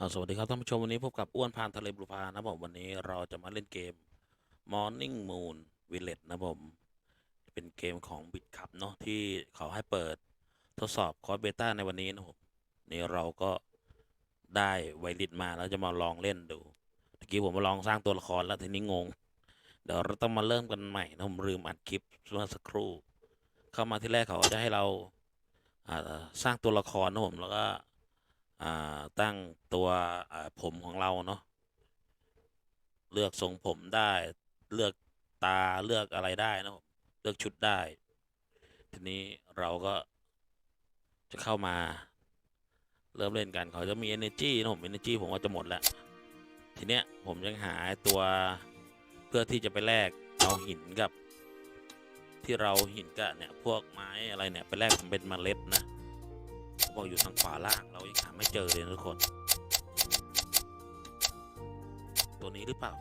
สวัสดีครับท่านผู้ชมวันนี้พบกับอ้วนพานทะเลบลูพานะผมวันนี้เราจะมาเล่นเกม Morning Moon Village นะผมเป็นเกมของบิ t คับเนาะที่เขาให้เปิดทดสอบคอร์สเบต้าในวันนี้นะผมนี่เราก็ได้ไวริสมาแล้วจะมาลองเล่นดูเมื่อกี้ผมมาลองสร้างตัวละครแล้วทีนี้งง เดี๋ยวเราต้องมาเริ่มกันใหม่นะผมลืมอัดคลิปเมื่อสักครู่ เข้ามาที่แรกเขาจะให้เราสร้างตัวละครนะผมแล้วก็ อ่าตั้งตัวอ่าผมของเราเนาะเลือกทรงผมได้ เลือกตาเลือกอะไรได้นะผมเลือกชุดได้ ทีนี้เราก็จะเข้ามา เริ่มเล่นกันเขาจะมี energy นะผม energy ผมก็จะหมดแล้ว ทีเนี้ยผมยังหาตัวเพื่อที่จะไปแลกเอาหินกับ ที่เราหินกับเนี่ยพวกไม้อะไรเนี่ยไปแลกเป็นเมล็ดนะ เขาบอกอยู่ทางขวาล่างเรายังหาไม่เจอเลยทุกคน ตัวนี้หรือเปล่า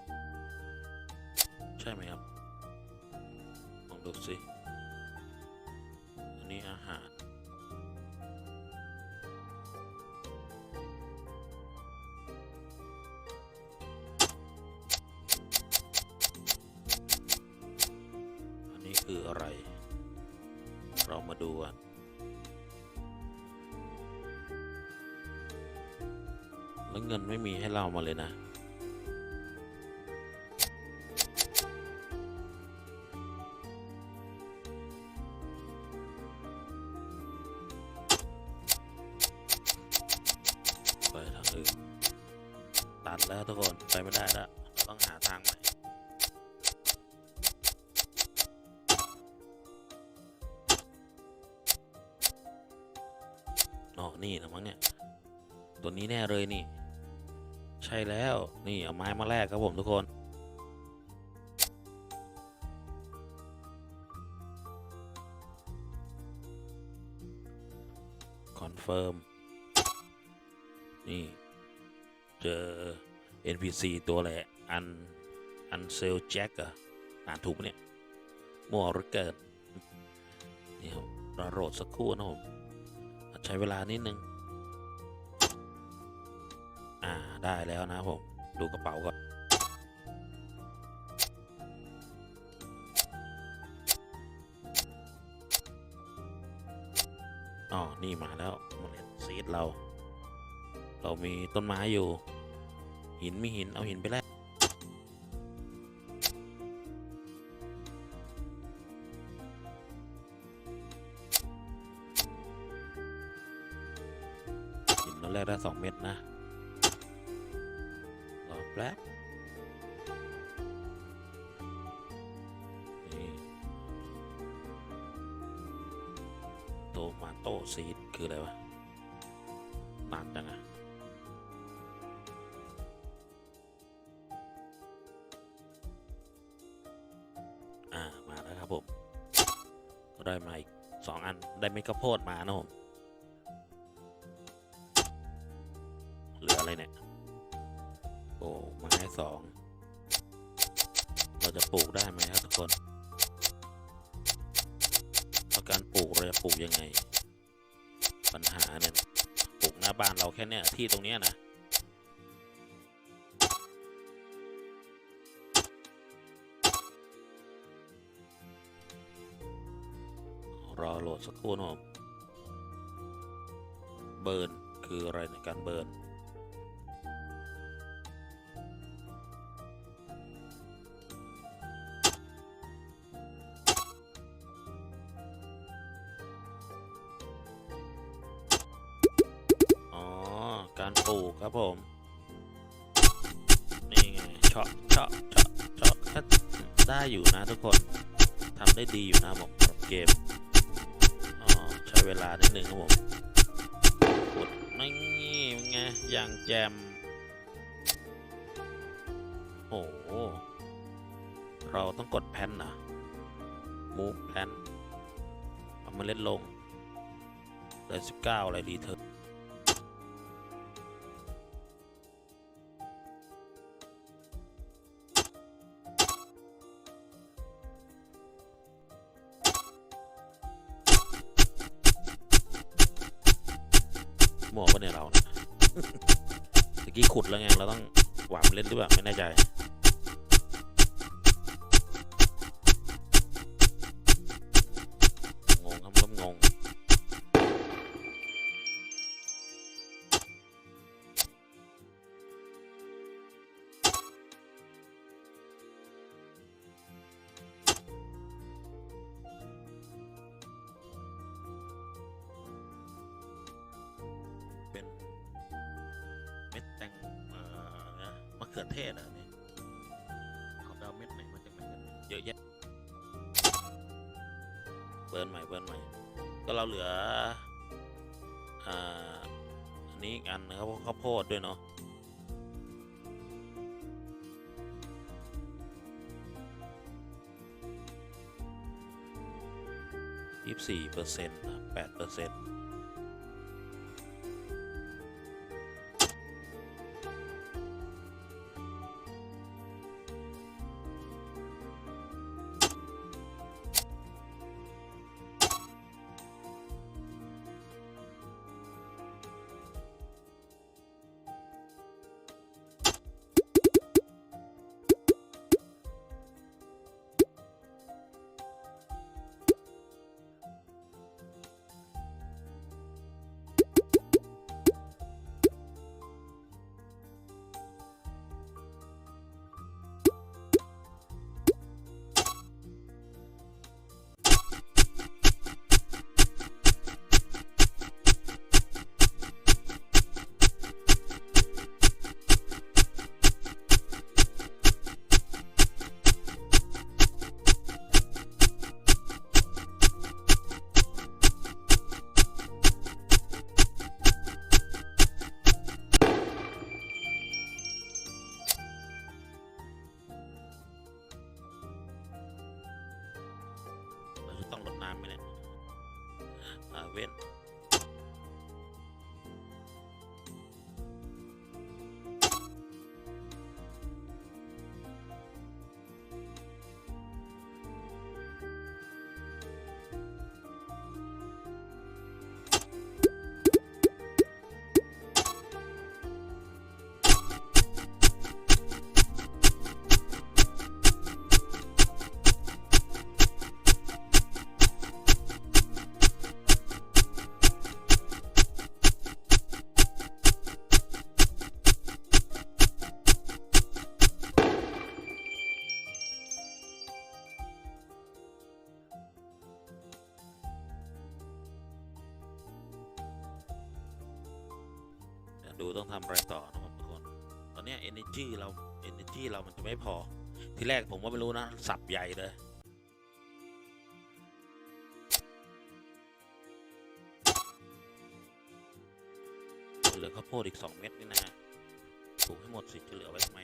ใช่ไหมครับลองดูสิอันนี้อาหารอันนี้คืออะไร เรามาดูกัน แล้วเงินไม่มีให้เรามาเลยนะไปทางอื่นตัดแล้วทุกคนไปไม่ได้แล้วต้องหาทางใหม่อ๋อนี่นะมั้งเนี่ย ตัวนี้แน่เลยนี่ ใช่แล้วนี่เอาไม้มาแลกครับผมทุกคน คอนเฟิร์ม นี่ เจอ NPC ตัวอะไรอัน อันเซลแจ็คอะอ่านถูกปะเนี่ยมั่วหรือเกินนี่ครับเราโหลดสักครู่นะผม ใช้เวลานิดนึง อ่าได้แล้วนะผม ดูกระเป๋าก่อนอ๋อ นี่มาแล้วเมล็ดซีดเรา เรามีต้นไม้อยู่ หินมีหินเอาหินไปแลก มาแล้วครับผมได้มาอีกสองอันได้เม็ดข้าวโพดมานะผมเหลืออะไรเนี่ยโอ้ไม้สองเราจะปลูกได้ไหมครับทุกคนแล้วการปลูกเราจะปลูกยังไง ปัญหาเนี่ยปลูกหน้าบ้านเราแค่เนี้ยที่ตรงเนี้ยนะ รอโหลดสักครู่นะครับเบิร์นคืออะไรในการเบิร์นอ๋อการปลูกครับผม นี่ไงเฉาะเฉาะเฉาะเฉาะได้อยู่นะทุกคนทำได้ดีอยู่นะผมเกม ช้เวลานิดหนึ่งครับผมกดไม่งี้ไงอย่างแจม โอ้โห เราต้องกดแพนนะ move แพนเอามาเล่นลงเลยสิบเก้าอะไรดีเธอ เล่นหรือเปล่าไม่แน่ใจ เขือเทศอะนี่เขาไปเอาเม็ดไหนมาจากไหนกันเยอะแยะเบิร์นใหม่เบิร์นใหม่ ก็เราเหลืออ่าอันนี้อีกอันนะครับข้าวโพดด้วยเนาะยี่สิบสี่เปอร์เซ็นต์แปดเปอร์เซ็นต์ ต้องทำอะไรต่อนะครับทุกคน ตอนนี้ energy เรา energy เรามันจะไม่พอ ทีแรกผมก็ไม่รู้นะ สับใหญ่เลยเหลือข้าวโพดอีก 2 เม็ดนี่นะถูกให้หมดสิจะเหลือไว้ทำไม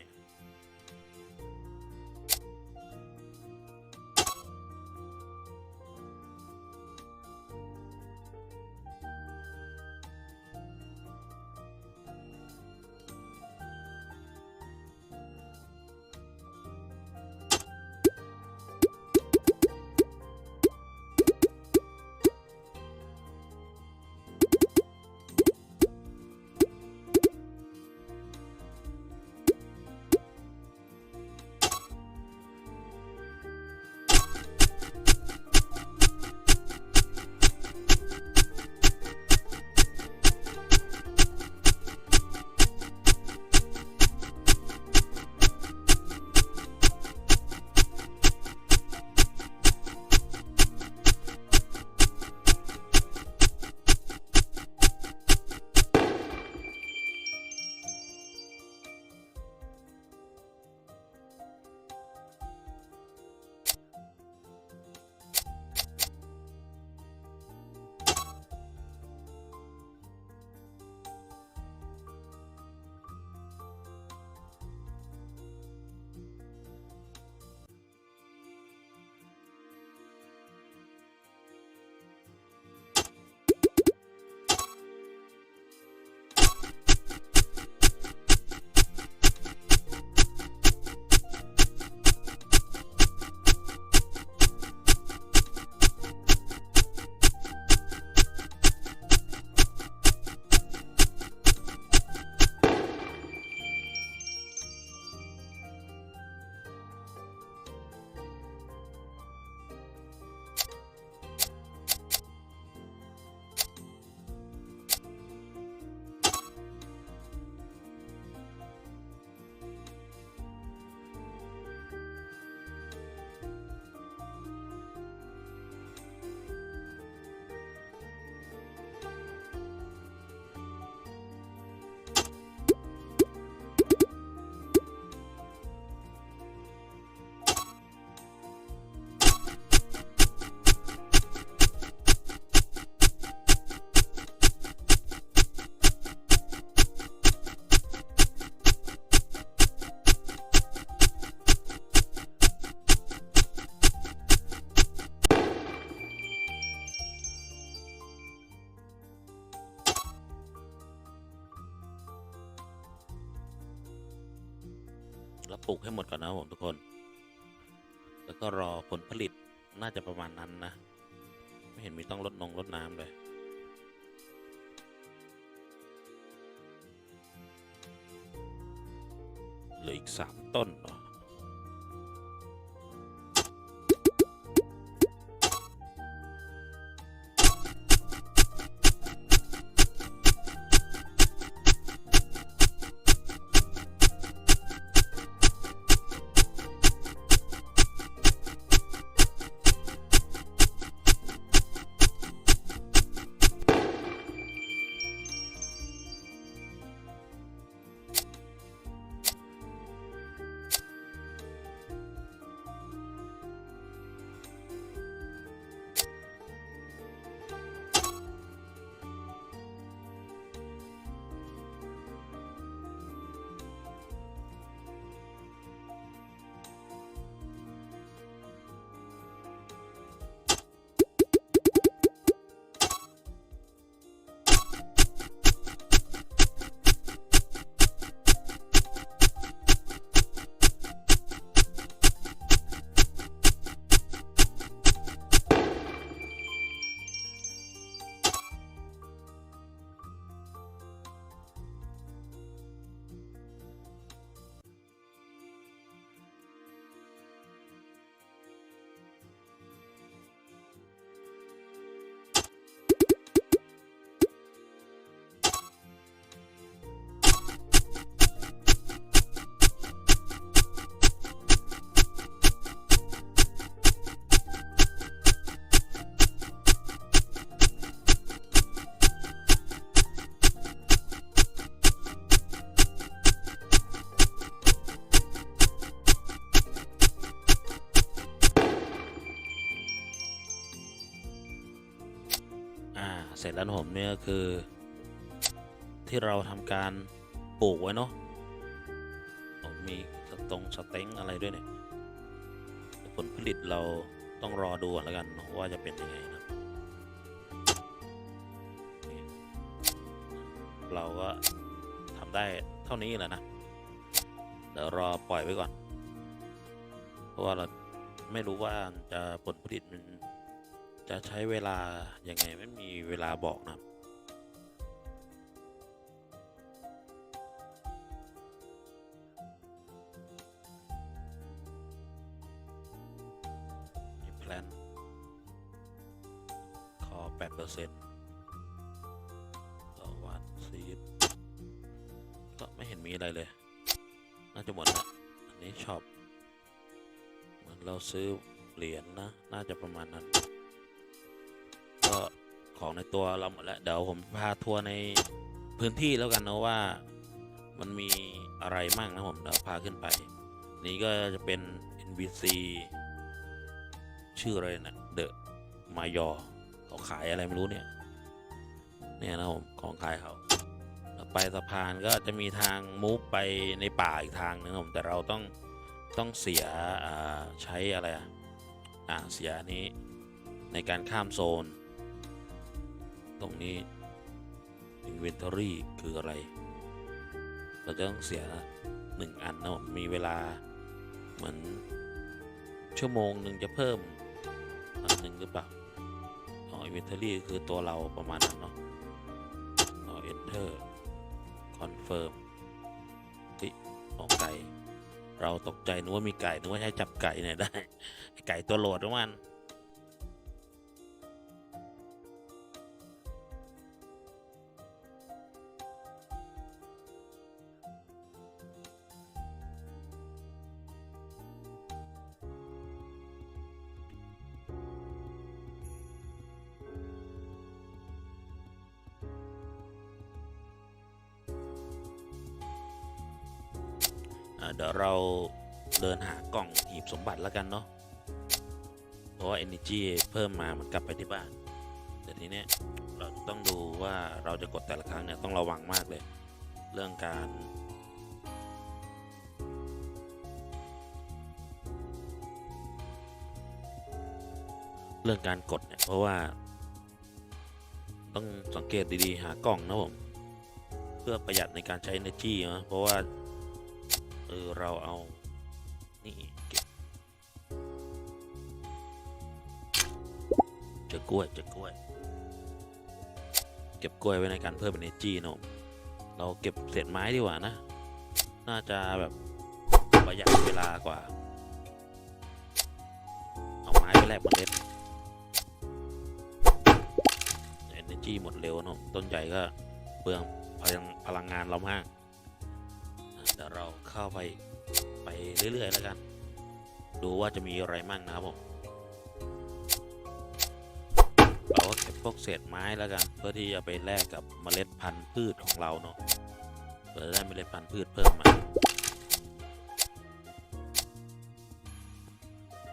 อะปลูกให้หมดก่อนนะครับผมทุกคน แล้วก็รอผลผลิตน่าจะประมาณนั้นนะ ไม่เห็นมีต้องลดนงลดน้ำเลยเหลืออีกสามต้นเหรออ่าเร็จแล้วนะผมเนี่ยคือ ที่เราทำการปลูกไว้เนาะผมมีสตรงสเต็งอะไรด้วยเนี่ยผลผลิตเราต้องรอดูก่อนแล้วกันว่าจะเป็นยังไงนะเราก็ทำได้เท่านี้แหละนะ เดี๋ยวรอปล่อยไว้ก่อน เพราะว่าเราไม่รู้ว่าจะผลผลิตมัน จะใช้เวลายังไงไม่มีเวลาบอกนะครับ หมดแล้ว เดี๋ยวผมพาทัวร์ในพื้นที่แล้วกันนะว่ามันมีอะไรมั่งนะผมเดี๋ยวพาขึ้นไป นี่ก็จะเป็น NBC ชื่ออะไรนะเดอะมายอเขาขายอะไรไม่รู้เนี่ยเนี่ยนะผมของขายเขาไปสะพานก็จะมีทางมูฟไปในป่าอีกทางนึงนะผมแต่เราต้องต้องเสียใช้อะไรอะเสียนี้ในการข้ามโซน ตรงนี้ Inventory คืออะไร เราจะต้องเสียหนึ่งอันนะมมีเวลาเหมือนชั่วโมงหนึ่งจะเพิ่มอันหนึ่งหรือเปล่าอ๋อ Inventory คือตัวเราประมาณนั้นเนาะอ๋อ Enter Confirm เฮ้ยของไก่ เราตกใจนึกว่ามีไก่นึกว่าใช้จับไก่เนี่ยได้ไอ้ไก่ตัวโหลดของมัน เดี๋ยวเราเดินหากล่องหีบสมบัติแล้วกันเนาะ เพราะว่า energy เพิ่มมาเหมันกลับไปที่บ้าน แต่ทีเนี้ยเราต้องดูว่าเราจะกดแต่ละครั้งเนี่ยต้องระวังมากเลย เรื่องการเรื่องการกดเนี่ยเพราะว่า ต้องสังเกตดีๆ หากล่องนะผม เพื่อประหยัดในการใช้ energy นะเพราะว่า เออเราเอา นี่เก็บเจอกล้วยเจอกล้วย เก็บกล้วยไว้ในการเพิ่ม energy นะผมเราเก็บเศษไม้ดีกว่านะ น่าจะแบบประหยัดเวลากว่า เอาไม้ไปแลกเมล็ด energy หมดเร็วนะผมต้นใหญ่ก็เปลืองพลังพลังงานเรามาก เข้าไปไปเรื่อยๆแล้วกัน ดูว่าจะมีอะไรมั่งนะครับผมเราก็เก็บพวกเศษไม้แล้วกัน เพื่อที่จะไปแลกกับเมล็ดพันธุ์พืชของเราเนาะเพื่อได้เมล็ดพันธุ์พืชเพิ่มมา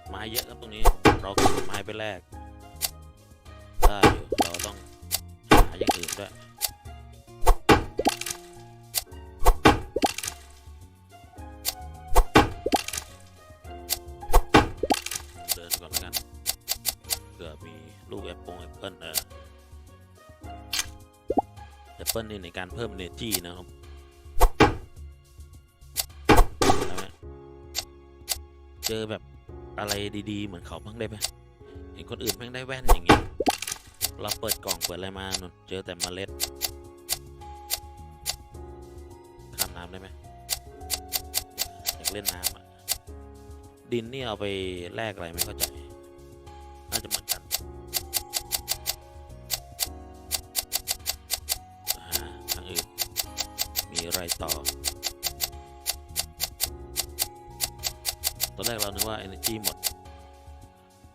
ไม้เยอะครับตรงนี้เราเก็บไม้ไปแลกได้อยู่เราต้องหาอย่างอื่นด้วย เปิลนี่ในการเพิ่มเนจีนะครับเจอแบบอะไรดีๆ เหมือนเขาบ้างได้ไหมเห็นคนอื่นแม่งได้แว่นอย่างเงี้ยเราเปิดกล่องเปิดอะไรมานนเจอแต่เมล็ดข้ามน้ำได้ไหมอยากเล่นน้ำอะดินนี่เอาไปแลกอะไรไม่เข้าใจ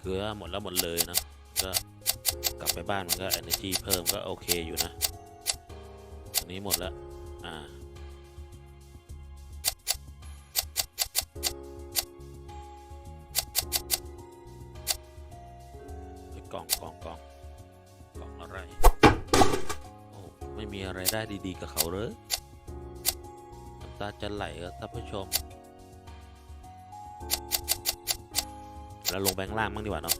คือว่าหมดแล้วหมดเลยนะก็กลับไปบ้านมันก็ energy เพิ่มก็โอเคอยู่นะอันนี้หมดแล้วอ่ากล่องกล่องกล่องกล่องอะไร โอ้ ไม่มีอะไรได้ดีๆกับเขาเลยน้ำตาจะไหลครับท่านผู้ชม แล้วลงแบงค์ล่างบ้างดีกว่าเนาะ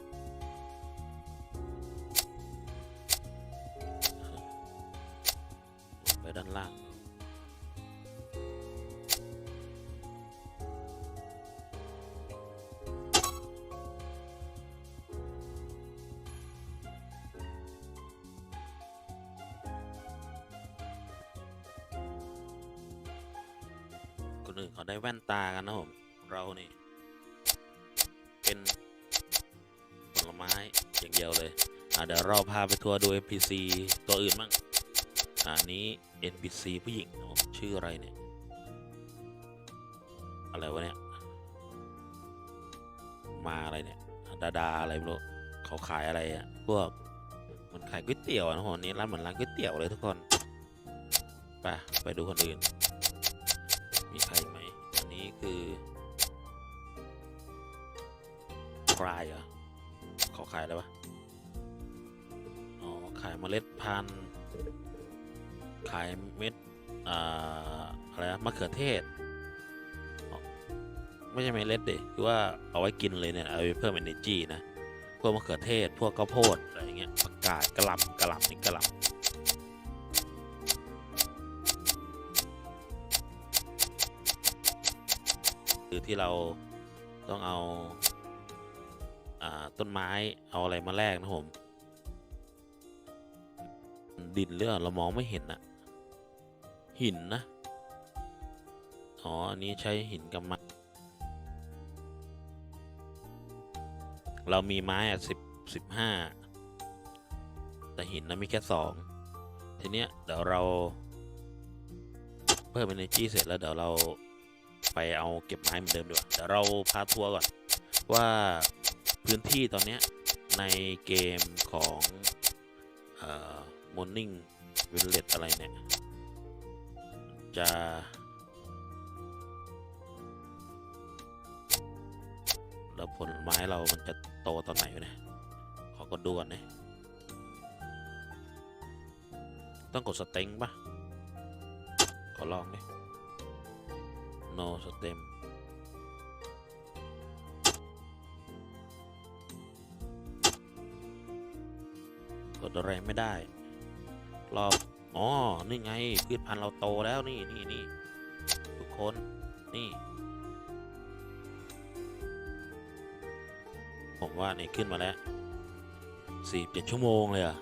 ลงไปด้านล่างคนอื่นเขาได้แว่นตากันนะผม เรานี่ เป็น อย่างเดียวเลยอะเดี๋ยวเราพาไปทัวร์ดู NPC ตัวอื่นมั่งอันนี้ NPC ผู้หญิงนะชื่ออะไรเนี่ย อะไรวะเนี่ย มาอะไรเนี่ย ดาดาอะไรไม่รู้เขาขายอะไรอะพวกมันขายก๋วยเตี๋ยวอะนะผมนี่ร้านเหมือนร้านก๋วยเตี๋ยวเลยทุกคน ไปไปดูคนอื่น มีใครไหมอันนี้คือคลายเหรอเขาขายอะไรวะ อ๋อ ขายเมล็ดพันธุ์ ขายเม็ด อ่า อะไรนะมะเขือเทศ ไม่ใช่เมล็ดดิคือว่าเอาไว้กินเลยเนี่ย เอาไปเพิ่ม energy นะ พวกมะเขือเทศ พวกข้าวโพด อะไรเงี้ยผักกาดกระหล่ำกระหล่ำนี่กระหล่ำคือที่เราต้องเอา ต้นไม้เอาอะไรมาแลกนะผมดินเรื่องเรามองไม่เห็นนะหินนะ อ๋อ อันนี้ใช้หินกับไม้เรามีไม้อะสิบสิบห้าแต่หินนะมีแค่สองทีเนี้ยเดี๋ยวเรา เพิ่ม energy เสร็จแล้วเดี๋ยวเราไปเอาเก็บไม้เหมือนเดิมดีกว่าเดี๋ยวเราพาทัวร์ก่อนว่า พื้นที่ตอนนี้ในเกมของเอ่อ Morning Village อะไรเนี่ย จะ แล้วผลไม้เรามันจะโตตอนไหนวะเนี่ย ขอกดดูก่อนนะต้องกดสเต็งปะขอลองดิ no stem อะไรไม่ได้ รอบอ๋อนี่ไงพืชพันธุ์เราโตแล้วนี่นี่นี่ทุกคนนี่ ผมว่านี่ขึ้นมาแล้วสี่เจ็ดชั่วโมงเลยอะ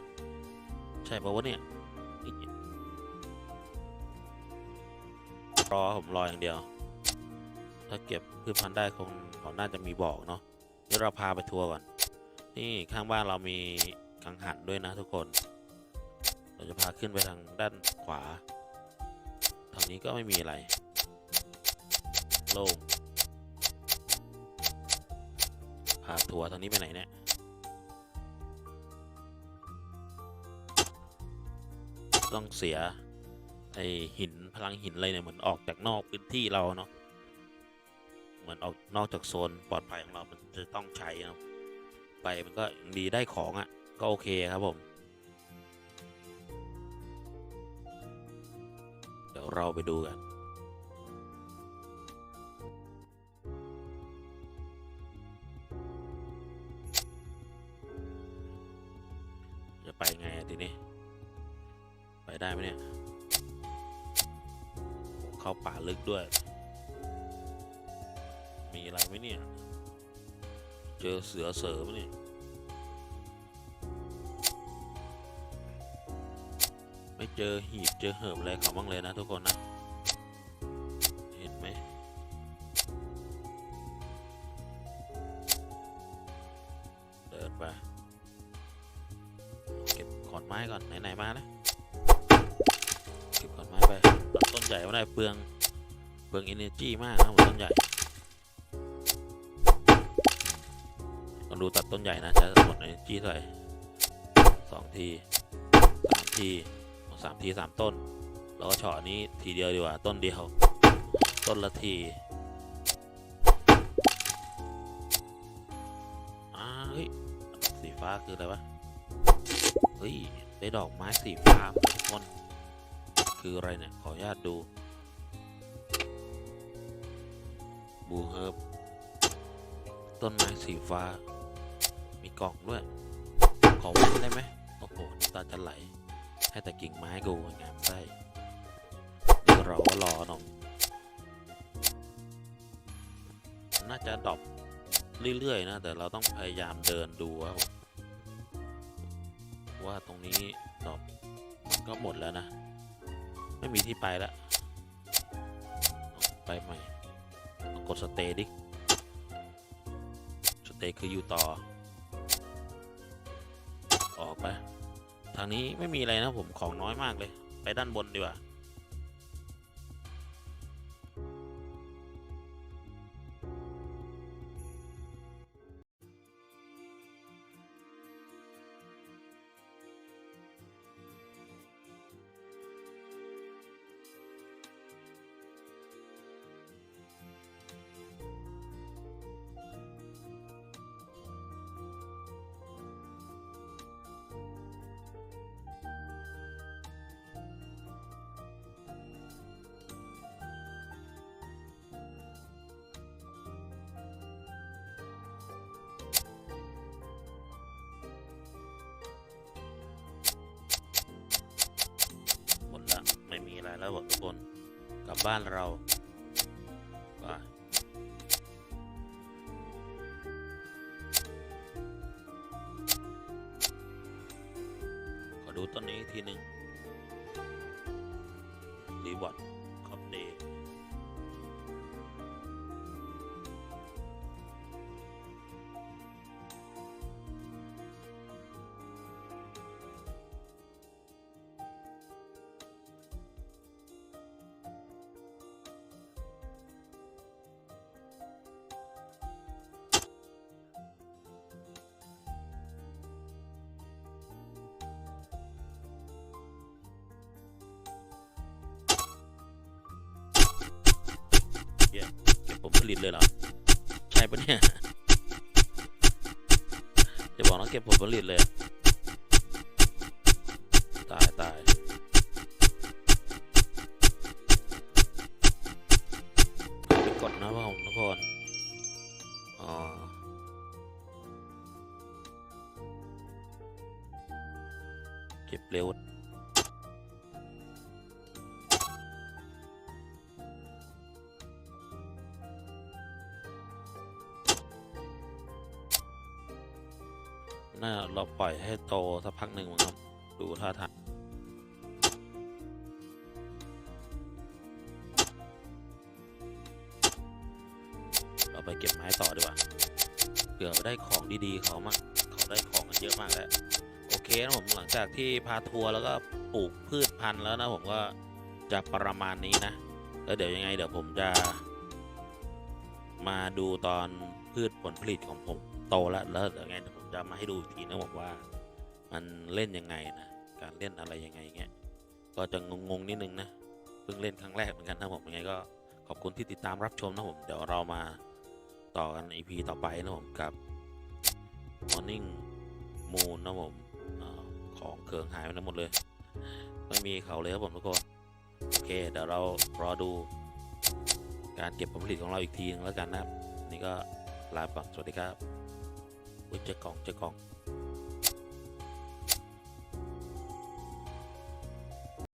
ใช่ปะวะเนี่ยรอผมรออย่างเดียว ถ้าเก็บพืชพันธุ์ได้คงเขาน่าจะมีบอกเนาะเดี๋ยวเราพาไปทัวร์ก่อน นี่ข้างบ้านเรามี กังหันด้วยนะทุกคน เราจะพาขึ้นไปทางด้านขวาทางนี้ก็ไม่มีอะไร โล่งพาทัวร์ทางนี้ไปไหนเนี่ยต้องเสียไอหินพลังหินอะไรเนี่ยเหมือนออกจากนอกพื้นที่เราเนาะเหมือนออกนอกจากโซนปลอดภัยของเรา มันจะต้องใช้นะไปมันก็ยังดีได้ของอะ่ะ ก็โอเคครับผม เดี๋ยวเราไปดูกันจะไปไงทีนี้ ไปได้ไหมเนี่ย เข้าป่าลึกด้วย มีอะไรไหมเนี่ย เจอเสือเสริมเนี่ย ไม่เจอหีบเจอเหิบอะไรเขาบ้างเลยนะทุกคนนะ เห็นไหมเดินไป เก็บขอนไม้ก่อนไหนๆมานะเก็บขอนไม้ไปตัดต้นใหญ่ไม่ได้เปลืองเปลือง energy มากนะผมต้นใหญ่ต้องดูตัดต้นใหญ่นะจะหมด energy เท่าไหร่สองทีสามที สามทีสามต้น แล้วก็เฉาะนี้ทีเดียวดีกว่าต้นเดียว ต้นละทีอ้าเฮ้ยสีฟ้าคืออะไรวะเฮ้ยได้ดอกไม้สีฟ้าทุกคนคืออะไรเนี่ย ขออนุญาตดูบูเฮิร์บต้นไม้สีฟ้า มีกล่องด้วย ขอไว้ได้ไหมโอ้โหตาจะไหล ให้แต่กิ่งไม้กูงามไส้เดี๋ยวเรารอหน่อยน่าจะดรอปเรื่อยๆนะ แต่เราต้องพยายามเดินดูครับผมว่าตรงนี้ดรอปมันก็หมดแล้วนะ ไม่มีที่ไปแล้วไปใหม่ กดสเตดิสเตคืออยู่ต่อ ออกไป ทางนี้ไม่มีอะไรนะผมของน้อยมากเลย ไปด้านบนดีกว่า แล้วบอกทุกคนกลับบ้านเราไปขอดูต้นนี้อีกทีหนึ่งรีบอร์ด ผลิตเลยเหรอ ใช่ปะเนี่ยจะบอกน้องเก็บผลผลิตเลย ตายตายไปกดนะว่าผมทุกคนอ๋อเก็บเร็ว ผื่อได้ของดีๆเขามากเขาได้ของกันเยอะมากแล้วโอเคนะผมหลังจากที่พาทัวร์แล้วก็ปลูกพืชพันธุ์แล้วนะผมก็จะประมาณนี้นะแล้วเดี๋ยวยังไงเดี๋ยวผมจะมาดูตอนพืชผลผลิตของผมโตแล้วแล้วเดี๋ยวยังไงเดี๋ยวผมจะมาให้ดูอีกทีนะบอกว่ามันเล่นยังไงนะการเล่นอะไรยังไงเงี้ยก็จะงงๆนิดนึงนะเพิ่งเล่นครั้งแรกเหมือนกันนะผมยังไงก็ขอบคุณที่ติดตามรับชมนะผมเดี๋ยวเรามา ต่อกัน EP ต่อไปนะผมกับ Morning Moon นะผมอของเคืองหายไปทั้งหมดเลย ไม่มีเขาเลยครับผมทุกคน โอเค เดี๋ยวเรารอดูการเก็บผลผลิตของเราอีกทีนึงแล้วกันนะครับ นี่ก็ลาไปก่อนสวัสดีครับอุ๊ยเจ๊กล่องเจ๊กล่อง